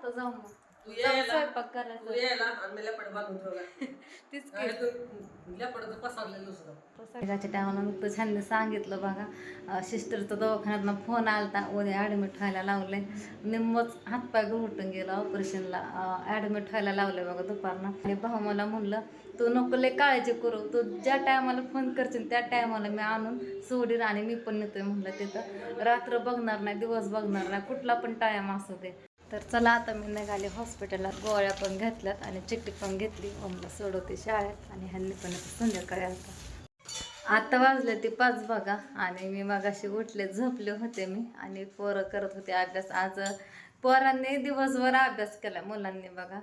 आता जाऊ मग. तू जाऊ यायला स्वयंपाक तू करायचं यायला आणि मी लेपड बांधून ठेवला. तीच आणि तू लेपड पसरलेलं सुद्धा त्याच्या टायमाला छान सांगितलं बघा. सिस्टरचा दवाखान्यात फोन आलता. उद्या ॲडमिट व्हायला लावले निम्मच हातपाय घुटून गेलं ऑपरेशनला ॲडमिट व्हायला लावले बघा दुपारनं. आणि भाऊ मला म्हणलं तू नको लय काळजी करू. तू ज्या टायमाला फोन करशील त्या टायमाला मी आणून सोडीन आणि मी पण नेतोय म्हणलं तिथं. रात्र बघणार नाही दिवस बघणार नाही. कुठला पण टायम असू दे. तर चला आता मी निघाले हॉस्पिटलला. गोळ्या पण घेतल्यात आणि चिठ्ठी पण घेतली. ओमला सोडवते शाळेत आणि ह्यांनी पण संध्याकाळी आता आता वाजले ते पाच बघा. आणि मी मगाशी उठले झोपले होते मी. आणि पोरं करत होते अभ्यास. आज पोरांनी दिवसभर अभ्यास केला मुलांनी बघा.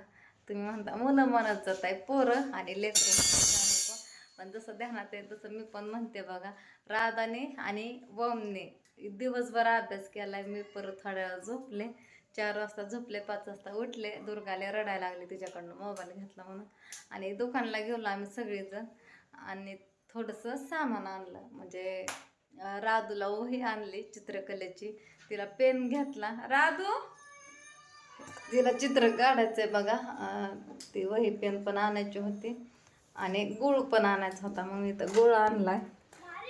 तुम्ही म्हणता मुलं म्हणत जात आहे पोरं आणि लेकरं. पण जसं ध्यानात आहे तसं मी पण म्हणते बघा. राधाने आणि वमने. दिवसभर अभ्यास केलाय मी परत थोड्या वेळा झोपले. चार वाजता झोपले पाच वाजता उठले. दुर्गाला रडायला लागले तिच्याकडनं मोबाईल घेतला म्हणून. आणि दुकानला गेलो आम्ही सगळेजण. आणि थोडंसं सामान आणलं. म्हणजे राधूला वही आणली चित्रकलेची. तिला पेन घेतला. राधू! तिला चित्र काढायचंय बघा. ती वही पेन पण आणायची होती. आणि गुळ पण आणायचा होता मग मी तर गुळ आणलाय.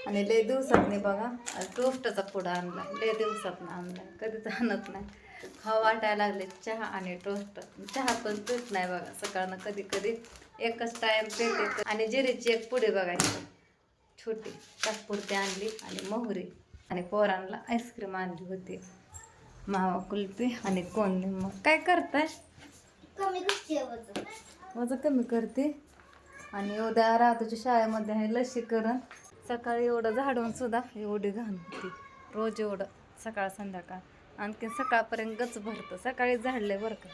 आणि लय दिवसात नाही बघा टोस्टचा पुडा आणलाय लय दिवसात आणलाय कधीच आणत नाही. खावा वाटायला लागले चहा आणि टोस्ट. चहा पण पीत नाही बघा सकाळनं कधी कधी. एकच टाइम पेते आणि जिरीची एक पुडी बघायची. छोटी तात्पुरती आणली आणि मोहरी. आणि पोरांना आईस्क्रीम आणली होती. मावा कुल्फी आणि कोण मग काय करताय? वजन कमी करते. आणि उद्या राहतोच्या शाळेमध्ये आहे लसीकरण. सकाळी एवढं झाडून सुद्धा एवढी घाण होती. रोज एवढं सकाळ संध्याकाळ. आणखी सकाळपर्यंत गच भरतं. सकाळी झाडले बरं का.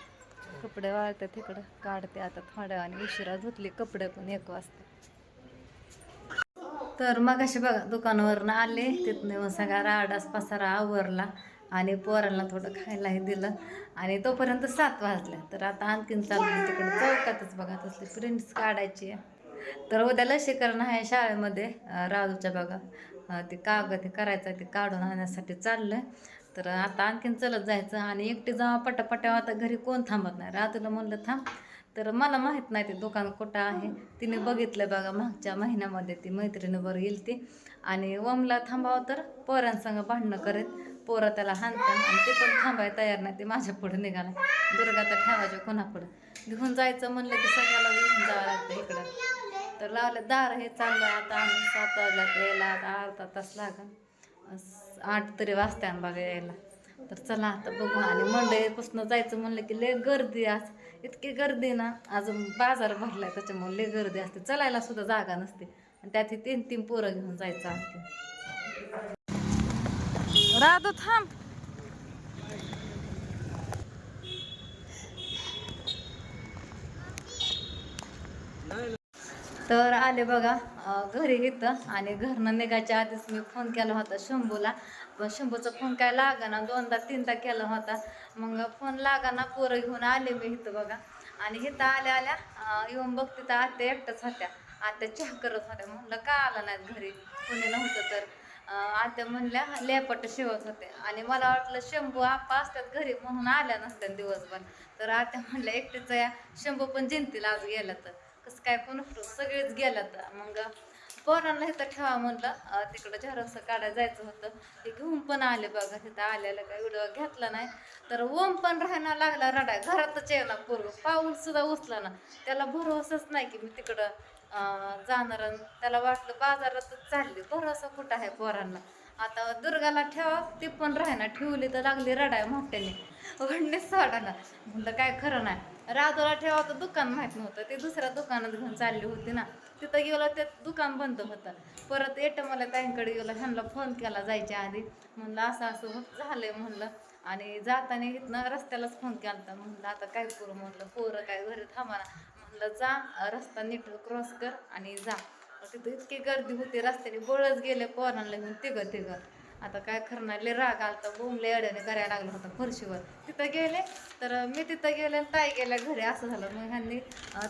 कपडे वाळतात तिकडं काढते आता थोड्या आणि उशिरा धुतले कपडे पण एक वाजता. तर मग असे बघा दुकानावरनं आले. तिथनं मग सगळा राडास पसारा आवरला आणि पोरांना थोडं खायलाही दिलं. आणि तोपर्यंत सात वाजल्या तर आता आणखीन चालू तिकडे चौकातच बघा तसले प्रिंट्स काढायची आहे. तर हो, उद्या लसीकरण आहे शाळेमध्ये राजूच्या बघा. ते कागद ते करायचं ते काढून आणण्यासाठी चाललंय. तर आता आणखीन चलत जायचं आणि एकटी जावा पटापट्या आता घरी कोण थांबत नाही. राजूला म्हणलं थांब. तर मला माहीत नाही ते दुकान कुठं आहे. तिने बघितलं बघा मागच्या महिन्यामध्ये ती मैत्रिणीवर येईल ती. आणि वमला थांबावं तर पोरांसंग भांडणं करेत पोरं त्याला हाणतात आणि ते पण थांबायला तयार नाही. ते माझ्या पुढे निघाला. दुर्गा तर ठेवायच्या कोणापुढं. घेऊन जायचं म्हणलं की सगळ्याला घेऊन जावं लागतं इकडं. तर लावलं दार हे चाललं आता आम्ही सात वाजला यायला आता अर्धा तास लागन. आठ तरी वाजता बघा यायला. तर चला आता बघू. आणि मंडईपासून जायचं म्हणलं की लय गर्दी आज. इतकी गर्दी ना अजून बाजार भरलाय त्याच्यामुळे लय गर्दी असते. चलायला सुद्धा जागा नसते. आणि त्यात हे तीन तीन पोरं घेऊन जायचं आणखी राधू थांब. तर आले बघा घरी इथं आणि घरनं निघायच्या आधीच मी फोन केला होता शंभूला. पण शंभूचा फोन काय लागाना दोनदा तीनदा केला होता. मग फोन लागाना पोरं घेऊन आले मी इथं बघा. आणि इथं आल्या आल्या येऊन बघते तर आत्या एकट्याच होत्या. आत्या चहा करत होत्या. म्हणलं का आला नाहीत घरी? कोणी नव्हतं तर. आत्या म्हणल्या लेपट शिवत होते. आणि मला वाटलं शंभू आप्पा असतात घरी म्हणून आल्या नसत्या दिवसभर. तर आत्या म्हणल्या एकटीच या. शंभू पण जिंतील आज गेला तर. कसं काय पण सगळेच गेल्यात. मग पोरांना इथं ठेवा म्हणलं. तिकडं झरस काढायला जायचं होतं. ते घेऊन पण आले बघा. तिथं आलेलं काय व्हिडिओ घेतला नाही. तर ओम पण राहायला लागला रडाय घरातच येणार पूर्व पाऊल सुद्धा उचला ना. त्याला भरोसाच नाही की मी तिकडं जाणार. आणि त्याला वाटलं बाजारातच चालली. भरोसा कुठं आहे पोरांना? आता दुर्गाला ठेवा ती पण राहायना. ठेवली तर लागली रडाय मोठ्याने. ओढणे सोडायला म्हणलं काय खरं नाही. राजूला ठेवा तर दुकान माहीत नव्हतं. ते दुसऱ्या दुकानात घेऊन चालली होती ना. तिथं गेलं ते दुकान बंद होतं. परत येतं मला ताईंकडे गेलं ह्यांना फोन केला जायच्या आधी. म्हणलं असं असं होत आहे म्हणलं. आणि जाताना इथनं रस्त्यालाच फोन केला होता म्हणलं आता काय करू? म्हणलं पोरं काय घरी थांबा ना. म्हणलं जा रस्ता नीट क्रॉस कर आणि जा. तिथं इतकी गर्दी होती रस्त्याने बळच गेले पोरांना घेऊन तिघं तिघं. आता काय करणार लय राग आलता बोंबले अड्याने करायला लागला होता फरशीवर. तिथं गेले तर मी तिथं गेले आणि ताई गेल्या घरी असं झालं. मग ह्यांनी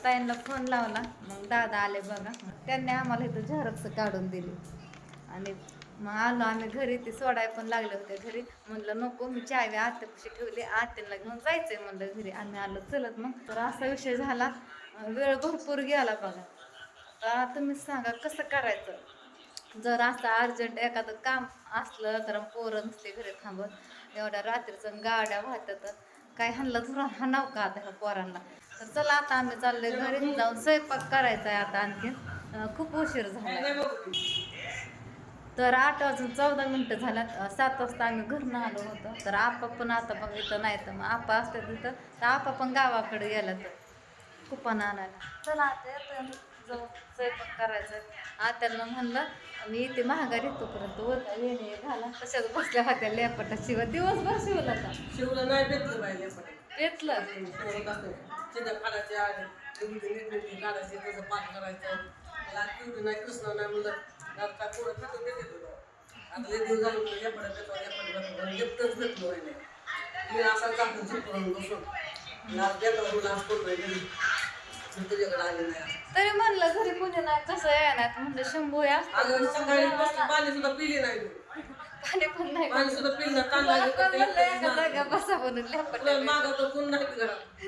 ताईंना फोन लावला. मग दादा आले बघा. त्यांनी आम्हाला इथं झेरॉक्स काढून दिली. आणि मग आलो आम्ही घरी ते सोडाय पण लागले होते घरी. म्हणलं नको मी चावी आत्यापाशी ठेवली आत्याला घेऊन जायचंय म्हणलं घरी. आम्ही आलो चलत मग. तर असा विषय झाला. वेळ भरपूर गेला बघा. तुम्ही सांगा कसं करायचं? जर असं अर्जंट एखादं काम असलं तर पोरं नसते घरी थांबत एवढ्या रात्रीचं गाड्या वाहतात. काय ह्यांना धुरा हाणाव का आता ह्या पोरांना? तर चला आता आम्ही चाललोय घरी जाऊन स्वयंपाक करायचा आहे आता आणखीन खूप उशीर झाला तर आठ वाजून चौदा मिनटं झाल्यात. सात वाजता आम्ही घरनं आलो होतो. तर आपा पण आता मग इथं नाही तर मग आपा असतात तिथं. तर आपा पण गावाकडे गेला तर कुपन आणायला. चला आता जाऊ. स्वयंपाक करायचं आत्याला म्हणलं मी इथे महागारी तोपर्यंत होता येणे घाला तशाच बसल्या होत्या लेपटा शिवा दिवसभर शिवला का शिवला नाही भेटलं पाहिजे त्याचं पाक करायचं. नाही कृष्ण नाही मुलं काय पोरं खातो देते तुला. आता लय दिवस झाले लेपडं लेपडं लेपटंच भेटलो नाही. मी असा बसून. लाज देतो म्हणून आज तुझ्याकडे आले नाही आज. तरी म्हणलं घरी कोणी नाही कसं येणार म्हणलं शंभू या. अगं सकाळी बसून पाणी सुद्धा पिली नाही तू. पाणी पण नाही पाणी सुद्धा पिली. नाही कांदा मला घेतो पण ते म्हणलं लेपटंच एका मागं. जागा बसा म्हणून लेपट तुला मागवतो कोण नाही घरात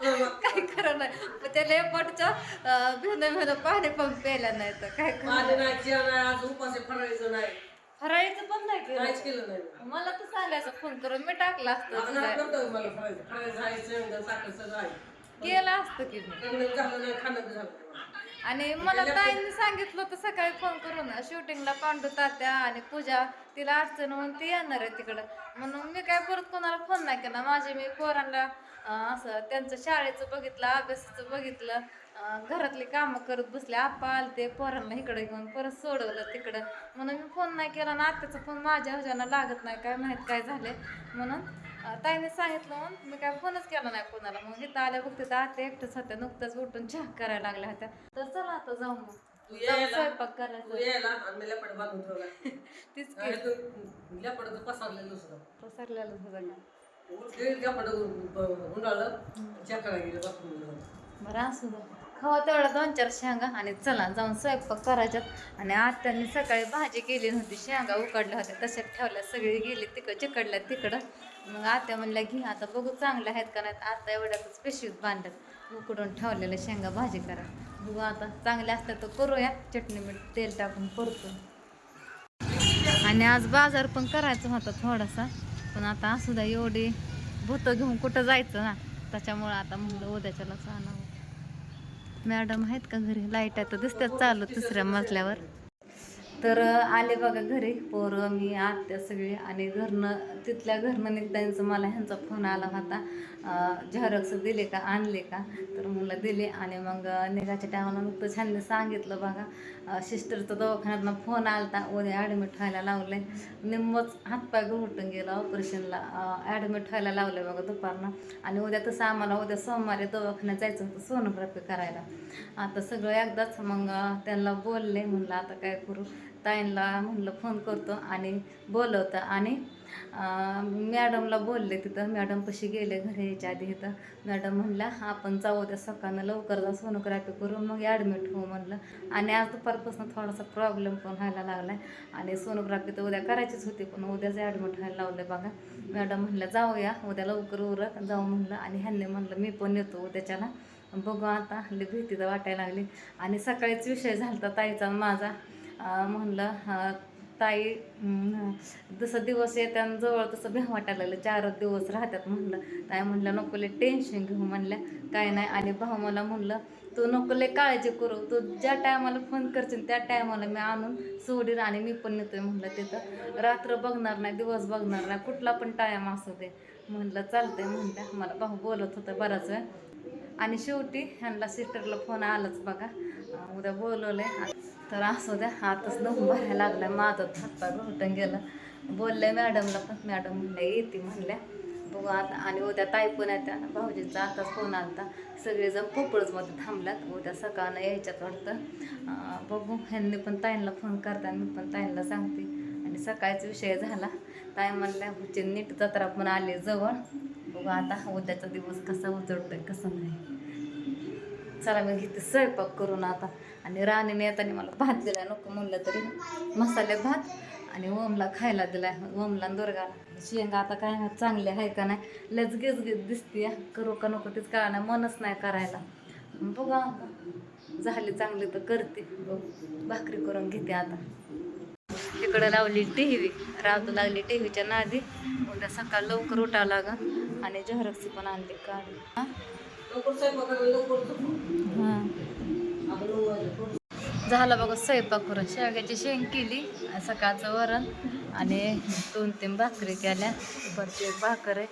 तुला माग- काय खरं नाही. मग त्या लेपटच्या भेन भेन पाणी पण प्यायला नाही तर काय खरं नाही जेवण नाही आज उपाशी फरायचं नाही. फराळीचं पण नाही काहीच केलं केलं नाही. मला तर सांगायचं फोन करून मी टाकलं असतं. नव्हतं मला केलं असतं की मी लग्न झालं नाही खाणं बी झालं नाही. मला. आणि मला ताईंनी सांगितलं होतं सकाळी फोन करून शूटिंगला पांडू तात्या आणि पूजा तिला अडचण म्हणून ती येणार आहे तिकडं. म्हणून मी काय परत कोणाला फोन नाही केला. माझे मी पोरांना अं, असं त्यांचं शाळेचं बघितलं अभ्यासाचं बघितलं. घरातली कामं करत बसले आप्पा आलते पोरांना इकडे घेऊन परत सोडवलं तिकडं. म्हणून मी फोन नाही केला ना आत्याचा फोन माझ्या ह्याच्यानं लागत नाही काय माहीत काय झाले म्हणून ताईने सांगितलं म्हणून मी काय फोनच केला नाही कोणाला. मग इथं आल्या बघते तर आत्या एकटंच होत्या नुकत्याच उठून चहा करायला लागल्या होत्या. तर चला आता जाऊ मग तू स्वयंपाक तू करायचं तीच तू पसरलेलं होतं बरं असू दे. खावा तेवढा दोन चार शेंगा आणि चला जाऊन स्वयंपाक करायच्यात आणि आत्यांनी सकाळी भाजी केली नव्हती शेंगा उकडल्या होत्या. तशाच ठेवल्या सगळी गेली तिकडं चिकडल्या तिकडं. मग आत्या म्हणल्या घे आता बघू चांगल्या आहेत का नाही आता एवढ्यातच पिशवीत बांधत उकडून ठेवलेल्या शेंगा भाजी करा. बघू आता चांगल्या असतात तर करूया. चटणी मीठ तेल टाकून करतो आणि आज बाजार पण करायचा होता थोडासा. पण आता असू द्या एवढी भूतं घेऊन कुठं जायचं ना? त्याच्यामुळं आता म्हणलं उद्याच्याला आणावं. मॅडम आहेत का घरी? लाइट आता तर दिसतात चालू तिसऱ्या मजल्यावर. तर आले बघा घरी. पोरं मी आत्या सगळी. आणि घरनं तिथल्या घरनं निघताचं मला ह्यांचा फोन आला होता. झेरॉक्स दिले का आणले का? तर मुलं दिले आणि मग निघाच्या निघायच्या टायमाला तो छान सांगितलं बघा सिस्टरचा दवाखान्यातनं फोन आलता उद्या ॲडमिट व्हायला लावले निम्मच हातपाय घुटून गेलं ऑपरेशनला ॲडमिट व्हायला लावलं बघा दुपारनं. आणि उद्या तसं आम्हाला उद्या सोमवारी दवाखान्यात जायचं होतं सोनोग्राफी करायला. आता सगळं एकदाच मग त्यांना बोलले म्हणलं आता काय करू? ताईंला म्हणलं फोन करतो आणि बोलवतं आणि मॅडमला बोलले तिथं. मॅडमपाशी गेले घरी यायच्या आधी इथं? मॅडम म्हणल्या आपण जाऊ उद्या सकाळनं लवकर जा सोनोग्राफी करून मग ॲडमिट होऊ म्हणलं. आणि आज दुपारपासून थोडासा प्रॉब्लेम पण व्हायला लागला आहे आणि सोनोग्राफी तर उद्या करायचीच होती पण उद्याच ॲडमिट व्हायला लावलं बघा. मॅडम म्हणलं जाऊया उद्या लवकर उरक जाऊ म्हणलं. आणि ह्यांनी म्हणलं मी पण येतो उद्याच्याला. बघू आता हल्ली भीती तर वाटायला लागली. आणि सकाळीच विषय झाला होता ताईचा माझा. म्हणलं ताई जसं दिवस येत्यांजवळ तसं भ्या वाटायला लागलं. चारच दिवस राहतात म्हणलं. ताई म्हणलं नकोले टेन्शन घेऊ म्हणल्या. काय नाही. आणि भाऊ मला म्हणलं तू नकोले काळजी करू. तू ज्या टायमाला फोन करशील त्या टायमाला मी आणून सोडीन आणि मी पण येतोय म्हणलं तिथं. रात्र बघणार नाही दिवस बघणार नाही. कुठला पण टायम असू दे. म्हणलं चालतंय. म्हणल्या. मला भाऊ बोलत होता बराच वेळ. आणि शेवटी ह्यांना सिस्टरला फोन आलाच बघा. उद्या बोलवलंय तर असू द्या आताच दम भरायला लागला माझं हातपाय घुटून गेलं. बोलले मॅडमला पण. मॅडम म्हणल्या येते म्हणल्या. बघू आता. आणि उद्या ताई पण येत्या. भाऊजींचा आताच फोन आलता. सगळेजण पोपळजमध्ये थांबल्यात. उद्या सकाळनं यायच्यात वाटतं. बघू. ह्यांनी पण ताईंना फोन करता मी पण ताईंना सांगते. आणि सकाळचा विषय झाला. ताई म्हणल्या नीट जत्रा पण आली जवळ. बघू आता उद्याचा दिवस कसा उजळतोय कसं नाही. चला मी घेते स्वयंपाक करून आता. आणि राणीने येताना मला भात दिलाय नको म्हणलं तरी. मसाले भात आणि ओमला खायला दिला ओमला दुर्गाला. शेंगा आता काय चांगले आहे का नाही. लच गिजगिज दिसते करू का नको तेच का नाही मनच नाही करायला. बघा झाले झाली चांगली तर करते. बघ, भाकरी करून घेते आता. तिकडं लावली टीव्ही राहू लागली टीव्हीच्या नादी. उद्या सकाळ लवकर उठावं लागा आणि जहरक्सी पण आणली काढून. झालं बघा स्वयंपाक करून. शेवग्याची शेंग केली सकाळचं वरण आणि दोन तीन भाकरी केल्या. दुपारची एक भाकर आहे.